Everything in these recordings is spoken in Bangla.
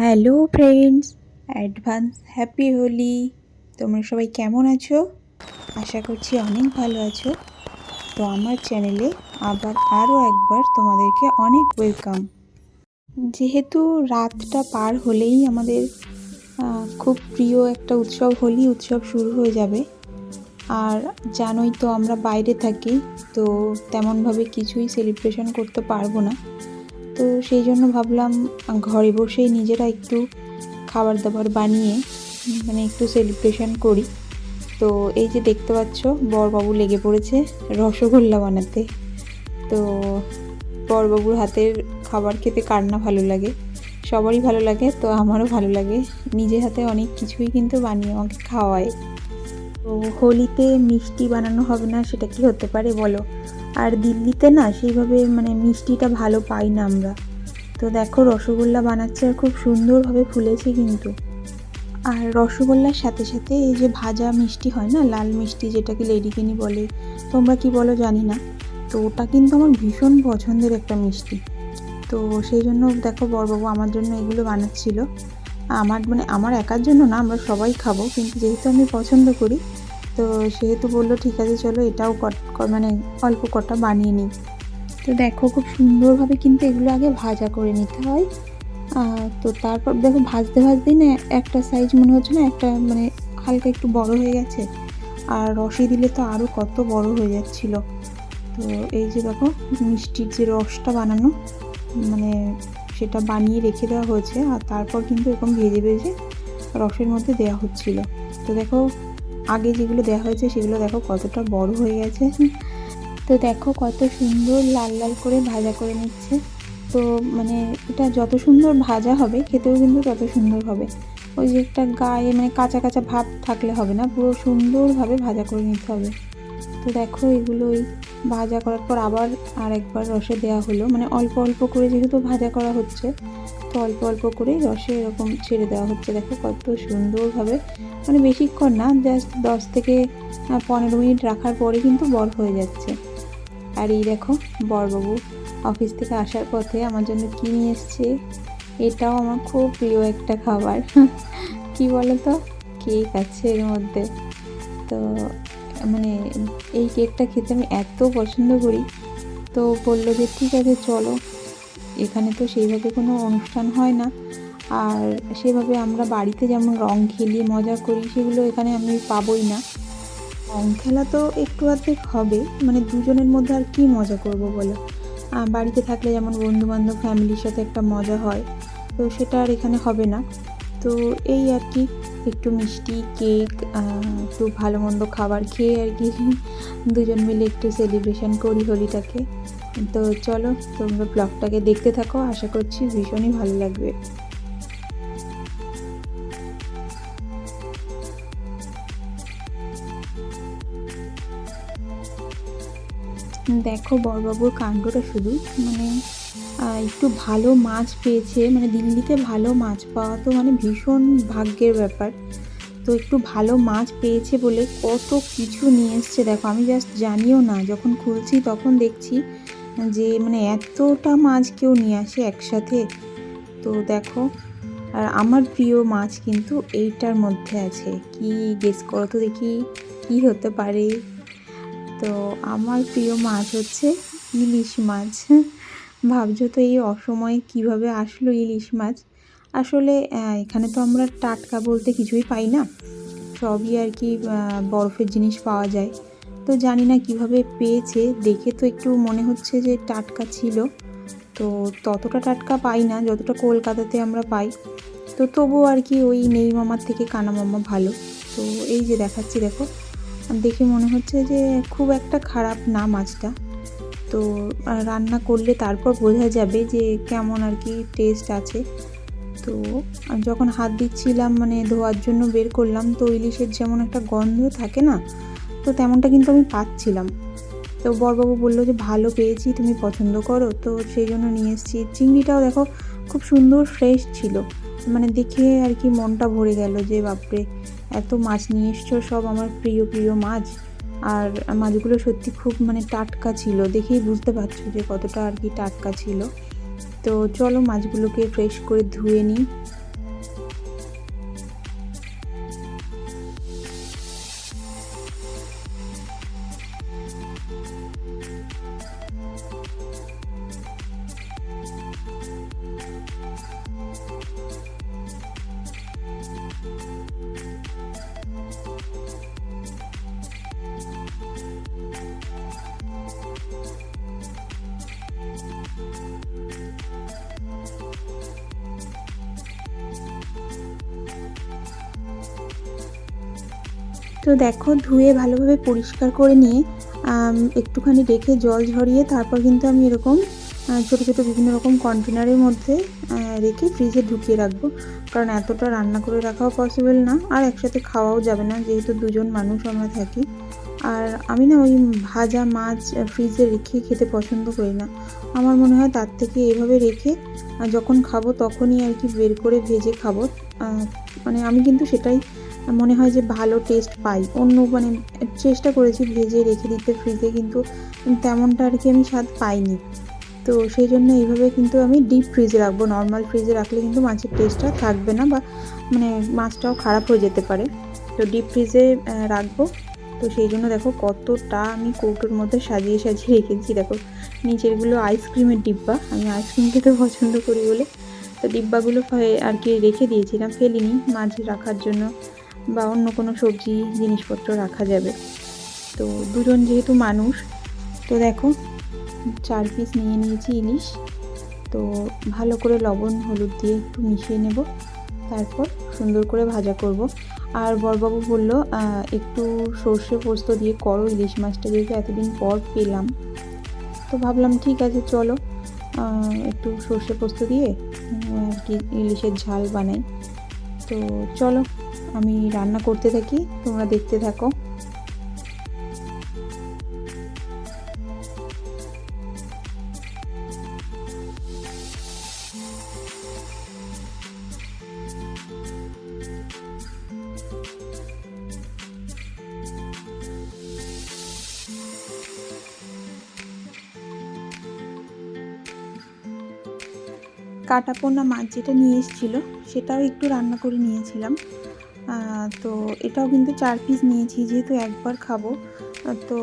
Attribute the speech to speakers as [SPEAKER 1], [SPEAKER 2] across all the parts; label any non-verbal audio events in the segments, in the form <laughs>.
[SPEAKER 1] Hello friends advance happy Holi তোমরা সবাই কেমন আছো? আশা করছি অনেক ভালো আছো। তো আমার চ্যানেলে আবার আরও একবার তোমাদেরকে অনেক ওয়েলকাম যেহেতু রাতটা পার হলেই আমাদের খুব প্রিয় একটা উৎসব, হোলি উৎসব শুরু হয়ে যাবে। আর জানোই তো আমরা বাইরে থাকি, তো তেমনভাবে কিছুই সেলিব্রেশন করতে পারব না। তো সেই জন্য ভাবলাম, ঘরে বসেই নিজেরা একটু খাবার দাবার বানিয়ে মানে একটু সেলিব্রেশন করি। তো এই যে দেখতে পাচ্ছ, বরবাবু লেগে পড়েছে রসগোল্লা বানাতে। তো বরবাবুর হাতের খাবার খেতে কার না ভালো লাগে? সবারই ভালো লাগে, তো আমারও ভালো লাগে। নিজে হাতে অনেক কিছুই কিন্তু বানিয়ে আমাকে খাওয়ায়। তো হোলিতে মিষ্টি বানানো হবে না, সেটা কি হতে পারে বলো? আর দিল্লিতে না সেইভাবে মানে মিষ্টিটা ভালো পাই না আমরা। তো দেখো রসগোল্লা বানাচ্ছে আর খুব সুন্দরভাবে ফুলেছে কিন্তু। আর রসগোল্লার সাথে সাথে এই যে ভাজা মিষ্টি হয় না, লাল মিষ্টি যেটাকে লেডিকেনি বলে, তোমরা কি বলো জানি না। তো ওটা কিন্তু আমার ভীষণ পছন্দের একটা মিষ্টি। তো সেই জন্য দেখো বড়বাবু আমার জন্য এগুলো বানাচ্ছিল। আমার মানে আমার একার জন্য না, আমরা সবাই খাব, কিন্তু যেহেতু আমি পছন্দ করি তো সেহেতু বলল, ঠিক আছে, চলো এটাও মানে অল্প কটা বানিয়ে নিই। তো দেখো, খুব সুন্দরভাবে কিন্তু এগুলো আগে ভাজা করে নিতে হয়। তো তারপর দেখো, ভাজতে ভাজতেই না একটা সাইজ মনে হচ্ছে না, একটা মানে হালকা একটু বড় হয়ে গেছে। আর রসে দিলে তো আরও কত বড় হয়ে যাচ্ছিল। তো এই যে দেখো, মিষ্টির যে রসটা বানানো মানে সেটা বানিয়ে রেখে দেওয়া হয়েছে। আর তারপর কিন্তু এরকম ভেজে ভেজে রসের মধ্যে দেওয়া হচ্ছিল। তো দেখো আগে যেগুলো দেওয়া হয়েছে সেগুলো দেখো কতটা বড় হয়ে গেছে। তো দেখো কত সুন্দর লাল লাল করে ভাজা করে নিচ্ছে। তো মানে এটা যত সুন্দর ভাজা হবে, খেতেও কিন্তু তত সুন্দর হবে। ওই যে একটা গায়ে মানে কাঁচা কাঁচা ভাব থাকলে হবে না, পুরো সুন্দরভাবে ভাজা করে নিতে হবে। তো দেখো এগুলোই ভাজা করার পর আবার আর একবার রসে দেওয়া হলো। মানে অল্প অল্প করে যেহেতু ভাজা করা হচ্ছে, তো অল্প অল্প করেই রসে এরকম ছেড়ে দেওয়া হচ্ছে। দেখো কত সুন্দরভাবে মানে বেশিক্ষণ না জাস্ট দশ থেকে পনেরো মিনিট রাখার পরে কিন্তু বরফ হয়ে যাচ্ছে। আর এই দেখো, বরবাবু অফিস থেকে আসার পথে আমার জন্য কি নিয়ে এসছে? এটাও আমার খুব প্রিয় একটা খাবার। <laughs> কি বলো তো কেক আছে এর মধ্যে। তো মানে এই কেকটা খেতে আমি এত পছন্দ করি। তো বলল যে, ঠিক আছে, চলো। এখানে তো সেইভাবে কোনো অনুষ্ঠান হয় না। আর সেভাবে আমরা বাড়িতে যেমন রং খেলি, মজা করি, সেগুলো এখানে আমি পাবোই না। রং খেলা তো একটু অর্ধেক হবে মানে দুজনের মধ্যে আর কি মজা করব বলো? বাড়িতে থাকলে যেমন বন্ধু বান্ধব ফ্যামিলির সাথে একটা মজা হয়, তো সেটা আর এখানে হবে না। তো এই আর কি, একটু মিষ্টি, কেক একটু ভালো মন্দ খাবার খেয়ে আর কি <laughs> দুজন মিলে একটু সেলিব্রেশন করি হোলিটাকে। তো চলো, তোমরা ব্লগটাকে দেখতে থাকো, আশা করছি ভীষণই ভালো লাগবে। দেখো বড়বাবুর কাণ্ডটা শুধু মানে একটু ভালো মাছ পেয়েছে মানে দিল্লিতে ভালো মাছ পাওয়া তো মানে ভীষণ ভাগ্যের ব্যাপার। তো একটু ভালো মাছ পেয়েছে বলে কত কিছু নিয়ে এসছে। দেখো, আমি জাস্ট জানিও না, যখন খুলছি তখন দেখছি যে মানে এতটা মাছ কেউ নিয়ে আসে একসাথে। তো দেখো, আর আমার প্রিয় মাছ কিন্তু এইটার মধ্যে আছে। কি গেস করো তো দেখি, কি হতে পারে? তো আমার প্রিয় মাছ হচ্ছে ইলিশ মাছ। ভাবছ তো এই অসময়ে কীভাবে আসলো ইলিশ মাছ? আসলে এখানে তো আমরা টাটকা বলতে কিছুই পাই না। সবই আর কি বরফের জিনিস পাওয়া যায়। তো জানি না কীভাবে পেয়েছে। দেখে তো একটু মনে হচ্ছে যে টাটকা ছিল। তো ততটা টাটকা পাই না, যতটা কলকাতাতে আমরা পাই। তো তবুও আর কি ওই নেই মামার থেকে কানা মামা ভালো। তো এই যে দেখাচ্ছি, দেখো। দেখে মনে হচ্ছে যে খুব একটা খারাপ না মাছটা। তো রান্না করলে তারপর বোঝা যাবে যে কেমন আর কি টেস্ট আছে। তো যখন হাত দিচ্ছিলাম মানে ধোয়ার জন্য বের করলাম, তো ইলিশের যেমন একটা গন্ধ থাকে না, তো তেমনটা কিন্তু আমি পাচ্ছিলাম। তো বরবাবু বলল যে, ভালো পেয়েছি, তুমি পছন্দ করো। তো সেই জন্য নিয়ে এসেছি। চিংড়িটাও দেখো খুব সুন্দর ফ্রেশ ছিল। মানে দেখে আর কি মনটা ভরে গেল যে, বাপরে! এত মাছ নিয়ে এসছো, সব আমার প্রিয় প্রিয় মাছ। আর মাছগুলো সত্যি খুব মানে টাটকা ছিল, দেখেই বুঝতে পারছ যে কতটা আর কি টাটকা ছিল। তো চলো মাছগুলোকে ফ্রেশ করে ধুয়ে নিই। তো দেখো ধুয়ে ভালোভাবে পরিষ্কার করে নিয়ে একটুখানি রেখে জল ঝরিয়ে তারপর কিন্তু আমি এরকম ছোটো ছোটো বিভিন্ন রকম কন্টেনারের মধ্যে রেখে ফ্রিজে ঢুকিয়ে রাখব। কারণ এতটা রান্না করে রাখাও পসিবল না, আর একসাথে খাওয়াও যাবে না, যেহেতু দুজন মানুষ আমরা থাকি। আর আমি না ওই ভাজা মাছ ফ্রিজে রেখে খেতে পছন্দ করি না। আমার মনে হয় তার থেকে এভাবে রেখে যখন খাব তখনই আর কি বের করে ভেজে খাব। মানে আমি কিন্তু সেটাই মনে হয় যে ভালো টেস্ট পাই। অন্য মানে চেষ্টা করেছি ভেজে রেখে দিতে ফ্রিজে কিন্তু তেমনটা আর কি আমি স্বাদ পাইনি। তো সেই জন্য এইভাবে কিন্তু আমি ডিপ ফ্রিজে রাখব। নর্মাল ফ্রিজে রাখলে কিন্তু মাছের টেস্টটা থাকবে না বা মানে মাছটাও খারাপ হয়ে যেতে পারে। তো ডিপ ফ্রিজে রাখব। তো সেই জন্য দেখো কতটা আমি কৌটোর মধ্যে সাজিয়ে সাজিয়ে রেখেছি। দেখো নিচেরগুলো আইসক্রিমের ডিব্বা। আমি আইসক্রিম খেতে পছন্দ করি বলে। তো ডিব্বাগুলো আর কি রেখে দিয়েছিলাম, ফেলিনি মাছ রাখার জন্য। বা অন্য কোনো সবজি, জিনিসপত্র রাখা যাবে। তো দুজন যেহেতু মানুষ, তো দেখো চার পিস নিয়ে নিয়েছি ইলিশ। তো ভালো করে লবণ, হলুদ দিয়ে একটু মিশিয়ে নেব। তারপর সুন্দর করে ভাজা করব। আর বরবাবু বলল একটু সর্ষে পোস্ত দিয়ে করো ইলিশ মাছটা, যেহেতু এতদিন পর পেলাম। তো ভাবলাম ঠিক আছে, চলো। একটু সর্ষে পোস্ত দিয়ে আর কি ইলিশের ঝাল বানাই। তো চলো। আমি রান্না করতে থাকি, তোমরা দেখতে থাকো। কাটা পোনা মাছ যেটা নিয়ে এসেছিল, সেটাও একটু রান্না করে নিয়েছিলাম। তো এটাও কিন্তু চার পিস নিয়েছি, যেহেতু একবার খাব। তো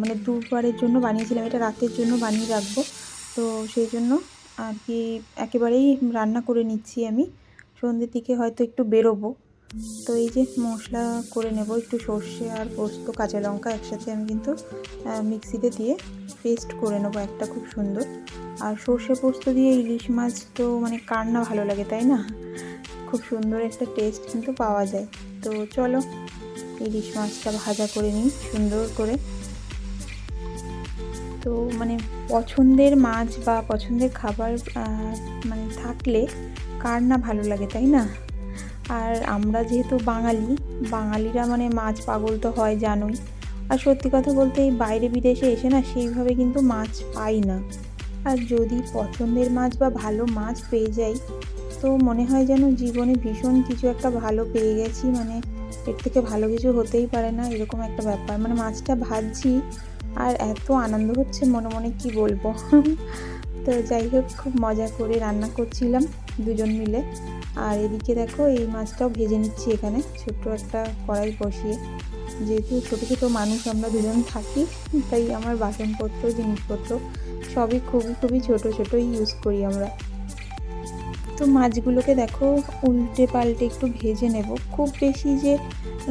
[SPEAKER 1] মানে দুবারের জন্য বানিয়েছিলাম, এটা রাতের জন্য বানিয়ে রাখব। তো সেই জন্য আর কি একেবারেই রান্না করে নিচ্ছি আমি। সন্ধ্যের দিকে হয়তো একটু বেরোবো। তো এই যে মশলা করে নেব, একটু সর্ষে আর পোস্ত, কাঁচা লঙ্কা একসাথে আমি কিন্তু মিক্সিতে দিয়ে পেস্ট করে নেব একটা খুব সুন্দর। আর সর্ষে পোস্ত দিয়ে ইলিশ মাছ তো মানে কার না ভালো লাগে, তাই না? খুব সুন্দর একটা টেস্ট কিন্তু পাওয়া যায়। তো চলো ইলিশ মাছটা ভাজা করে নিই, সুন্দর করে। তো মানে পছন্দের মাছ বা পছন্দের খাবার মানে থাকলে কার না ভালো লাগে, তাই না? আর আমরা যেহেতু বাঙালি, বাঙালিরা মানে মাছ পাগল তো হয় জানোই। আর সত্যি কথা বলতে এই বাইরে বিদেশে এসে না সেইভাবে কিন্তু মাছ পাই না। আর যদি পছন্দের মাছ বা ভালো মাছ পেয়ে যাই তো মনে হয় যেন জীবনে ভীষণ কিছু একটা ভালো পেয়ে গেছি। মানে এর থেকে ভালো কিছু হতেই পারে না, এরকম একটা ব্যাপার। মানে মাছটা ভাজছি আর এত আনন্দ হচ্ছে মনে মনে কি বলব। তো যাই হোক, খুব মজা করে রান্না করছিলাম দুজন মিলে। আর এদিকে দেখো এই মাছটাও ভেজে নিচ্ছি এখানে, ছোট্ট একটা কড়াই বসিয়ে। যেহেতু ছোটো ছোটো মানুষ আমরা দুজন থাকি, তাই আমার বাসনপত্র, জিনিসপত্র সবই খুবই খুবই ছোট ছোটোই ইউজ করি আমরা। তো মাছগুলোকে দেখো উল্টে পাল্টে একটু ভেজে নেব। খুব বেশি যে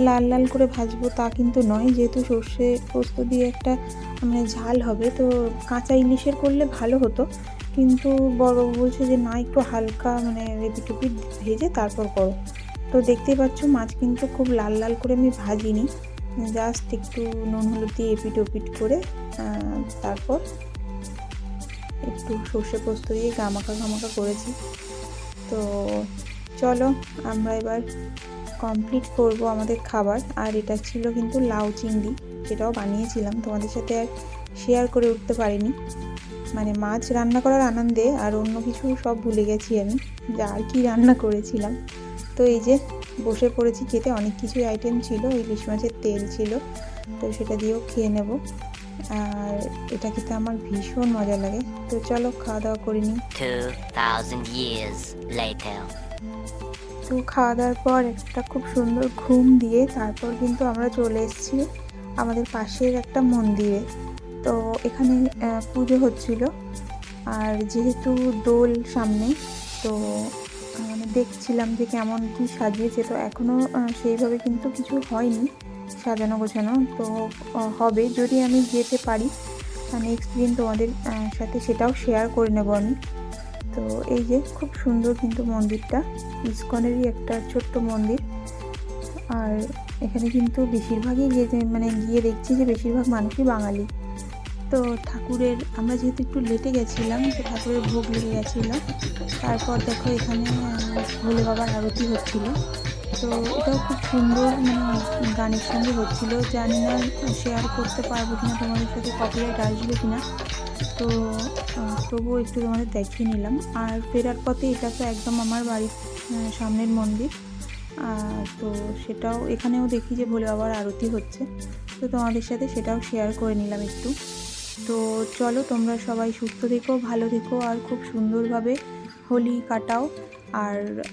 [SPEAKER 1] লাল লাল করে ভাজবো তা কিন্তু নয়, যেহেতু সর্ষে পোস্ত দিয়ে একটা মানে ঝাল হবে, তো কাঁচা ইলিশের করলে ভালো হতো। কিন্তু বড় বলছে যে, না, একটু হালকা মানে রেপি টুপি ভেজে তারপর করো। তো দেখতেই পাচ্ছ মাছ কিন্তু খুব লাল লাল করে আমি ভাজিনি। জাস্ট একটু নুন, হলুদ দিয়ে এপিট ওপিট করে তারপর একটু সর্ষে পোস্ত দিয়ে গামাকা গামাকা করেছি। তো চলো, আমরা এবার কমপ্লিট করব আমাদের খাবার। আর এটা ছিল কিন্তু লাউ চিংড়ি যেটাও বানিয়েছিলাম। তোমাদের সাথে আর শেয়ার করে উঠতে পারিনি। মানে মাছ রান্না করার আনন্দে আর অন্য কিছু সব ভুলে গেছি আমি, যে আর কি রান্না করেছিলাম। তো এই যে বসে পড়েছি খেতে, অনেক কিছুই আইটেম ছিল, ইলিশ মাছের তেল ছিল, তো সেটা দিয়েও খেয়ে নেব। আর এটা খেতে আমার ভীষণ মজা লাগে। তো চলো খাওয়া দাওয়া করে নিই।
[SPEAKER 2] 2,000 years later.
[SPEAKER 1] তো খাওয়া দাওয়ার পর একটা খুব সুন্দর ঘুম দিয়ে তারপর কিন্তু আমরা চলে এসেছি আমাদের পাশের একটা মন্দিরে। তো এখানে পুজো হচ্ছিল। আর যেহেতু দোল সামনে তো মানে দেখছিলাম যে কেমন কি সাজিয়েছে। তো এখনও সেইভাবে কিন্তু কিছু হয়নি। সাজানো গোছানো, তো হবে। যদি আমি যেতে পারি নেক্সট দিন তোমাদের সাথে সেটাও শেয়ার করে নেব আমি। তো, এই যে, খুব সুন্দর কিন্তু মন্দিরটা। ইস্কনেরই একটা ছোট্ট মন্দির। আর এখানে কিন্তু বেশিরভাগই গিয়ে মানে গিয়ে দেখছি যে, বেশিরভাগ মানুষই বাঙালি। তো, ঠাকুরের, আমরা যেহেতু একটু লেটে গেছিলাম, তো ঠাকুরের ভোগ লেগে গেছিল। তারপর দেখো এখানে ভোলে বাবার আরতি হচ্ছিল। তো এটাও খুব সুন্দর মানে গানের সঙ্গে হচ্ছিল। জানি না শেয়ার করতে পারব কিনা, তোমাদের সাথে কপিরাইট আসবে কিনা। তো তবুও একটু তোমাদের দেখিয়ে নিলাম। আর ফেরার পথে এটা তো একদম আমার বাড়ির সামনের মন্দির। তো সেটাও এখানেও দেখি যে ভোলে বাবার আরতি হচ্ছে। তো তোমাদের সাথে সেটাও শেয়ার করে নিলাম একটু। তো চলো তোমরা সবাই সুস্থ থেকো, ভালো থেকো, আর খুব সুন্দরভাবে হোলি কাটাও। আর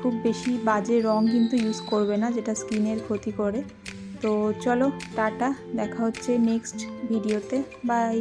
[SPEAKER 1] খুব বেশি বাজে রং কিন্তু ইউজ করবে না, যেটা স্কিনের ক্ষতি করে। তো চলো, টাটা, দেখা হচ্ছে নেক্সট ভিডিওতে বাই